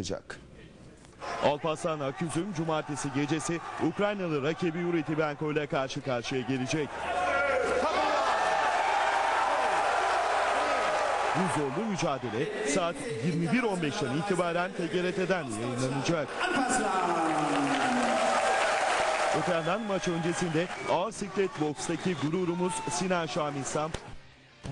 bırakacak. Alparslan Aküzüm cumartesi gecesi Ukraynalı rakibi Yuri Tibenko ile karşı karşıya gelecek. Bu zorlu mücadele saat 21.15'ten itibaren TGRT'den yayınlanacak. Öte yandan maç öncesinde ağır siklet bokstaki gururumuz Sinan Şamilsam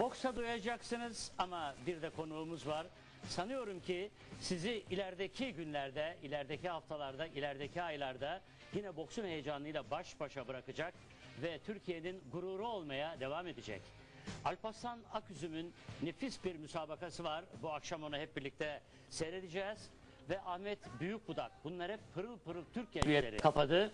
Boksa duyacaksınız ama bir de konuğumuz var. Sanıyorum ki sizi ilerideki günlerde, ilerideki haftalarda, ilerideki aylarda yine boksun heyecanıyla baş başa bırakacak ve Türkiye'nin gururu olmaya devam edecek. Alparslan Aküzüm'ün nefis bir müsabakası var. Bu akşam onu hep birlikte seyredeceğiz. Ve Ahmet Büyükbudak bunlar hep pırıl pırıl Türkiye üyeleri kapadı.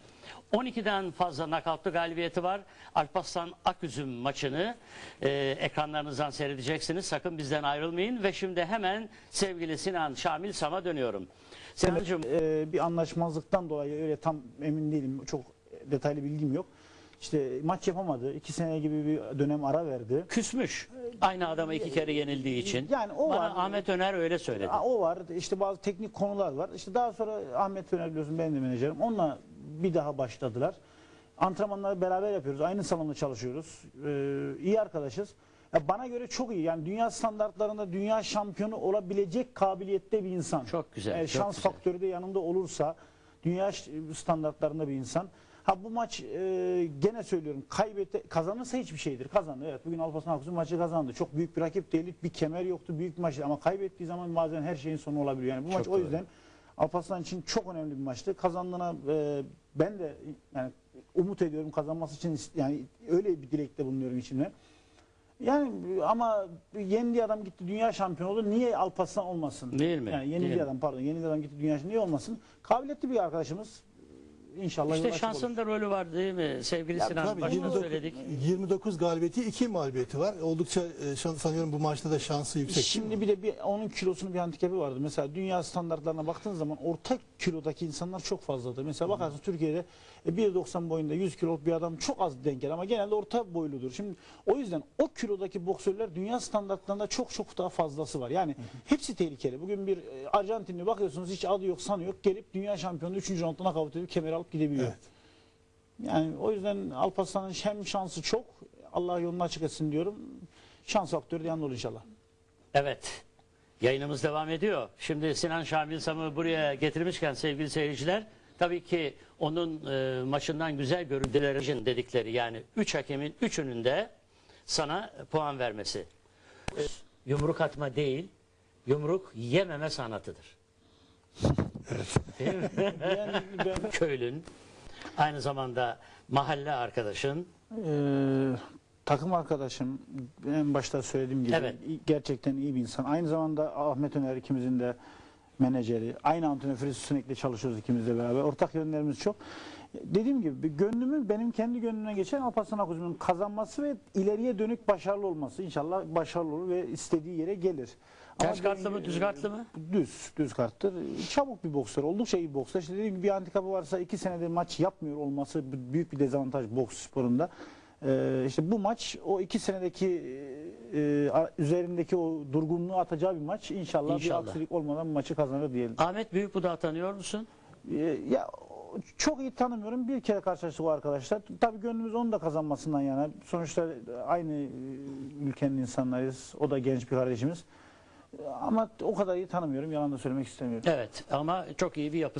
12'den fazla nakavtlı galibiyeti var. Alparslan Aküzüm maçını e, ekranlarınızdan seyredeceksiniz. Sakın bizden ayrılmayın. Ve şimdi hemen sevgili Sinan Şamil Sam'a dönüyorum. Sinancığım Ee, bir anlaşmazlıktan dolayı öyle tam emin değilim. Çok detaylı bilgim yok. İşte maç yapamadı. iki sene gibi bir dönem ara verdi. küsmüş. Aynı adama iki kere yenildiği için. Yani o Bana var. Ahmet Öner öyle söyledi. O var. İşte bazı teknik konular var. İşte daha sonra Ahmet Öner biliyorsun benim de menajerim. Onunla bir daha başladılar. Antrenmanları beraber yapıyoruz. Aynı salonda çalışıyoruz. Ee, iyi arkadaşız. Ya bana göre çok iyi. Yani dünya standartlarında dünya şampiyonu olabilecek kabiliyette bir insan. Çok güzel, Eğer çok şans güzel. faktörü de yanında olursa dünya standartlarında bir insan. Ha bu maç e, gene söylüyorum kaybette kazanırsa hiçbir şeydir. Kazandı evet. Bugün Alparslan Aksu maçı kazandı. Çok büyük bir rakip değil. Bir kemer yoktu. Büyük bir maçtı ama kaybettiği zaman bazen her şeyin sonu olabiliyor. Yani bu maç o doğru. yüzden Alparslan için çok önemli bir maçtı. Kazandığına e, ben de yani umut ediyorum kazanması için yani öyle bir dilekte bulunuyorum içimde. Yani ama yendiği adam gitti dünya şampiyonu oldu. Niye Alparslan olmasın? Değil mi? Yani yenildiği adam pardon yenildiği adam gitti dünya şampiyonu niye olmasın? Kabiliyetli bir arkadaşımız. İnşallah İşte şansın da rolü var değil mi sevgili Ya Sinan? tabii, Başta 29, söyledik. 29 galibiyeti 2 mağlubiyeti var. Oldukça e, sanıyorum bu maçta da şansı yüksek. Şimdi bir de bir onun kilosunun bir handikapi vardı. Mesela dünya standartlarına baktığın zaman orta kilodaki insanlar çok fazladır. Mesela bakarsın Türkiye'de e, 1.90 boyunda 100 kiloluk bir adam çok az denk gelir ama genelde orta boyludur. Şimdi o yüzden o kilodaki boksörler dünya standartlarında çok çok daha fazlası var. Yani hepsi tehlikeli. Bugün bir e, Arjantinli bakıyorsunuz hiç adı yok sanı yok gelip dünya şampiyonu 3. roundda nakavt edip kemer alıp gidebiliyor. Evet. Yani o yüzden Alparslan'ın hem şansı çok Allah yolunu açık etsin diyorum. Şans faktörü de yanında olur inşallah. Evet. Yayınımız devam ediyor. Şimdi Sinan Şamil Sam'ı buraya getirmişken sevgili seyirciler tabii ki onun e, maçından güzel görüntüler için dedikleri yani 3 hakemin 3'ünün de sana puan vermesi. E, Yumruk atma değil, yumruk yememe sanatıdır. Değil mi? Yani ben Köylün, aynı zamanda mahalle arkadaşın. Ee, takım arkadaşım en başta söylediğim gibi Evet. gerçekten iyi bir insan. Aynı zamanda Ahmet Öner ikimizin de menajeri. Aynı antrenör Filiz sürekli çalışıyoruz ikimiz de beraber. Ortak yönlerimiz çok. Dediğim gibi bir gönlümün benim kendi gönlümden geçen Alparslan Akuz'un kazanması ve ileriye dönük başarılı olması. İnşallah başarılı olur ve istediği yere gelir. Ters kartlı mı, düz kartlı mı? Düz, düz karttır. Çabuk bir boksör, oldukça iyi bir boksör. İşte dediğim gibi bir handikapı varsa iki senedir maç yapmıyor olması büyük bir dezavantaj boks sporunda. Ee, işte bu maç o iki senedeki e, üzerindeki o durgunluğu atacağı bir maç. İnşallah, İnşallah. bir aksilik olmadan maçı kazanır diyelim. Ahmet Büyükbudağı tanıyor musun? Ee, ya çok iyi tanımıyorum. Bir kere karşılaştık o arkadaşlar. Tabii gönlümüz onun da kazanmasından yana. Sonuçta aynı e, ülkenin insanlarıyız. O da genç bir kardeşimiz. Ama o kadar iyi tanımıyorum. Yalan da söylemek istemiyorum. Evet ama çok iyi bir yapı.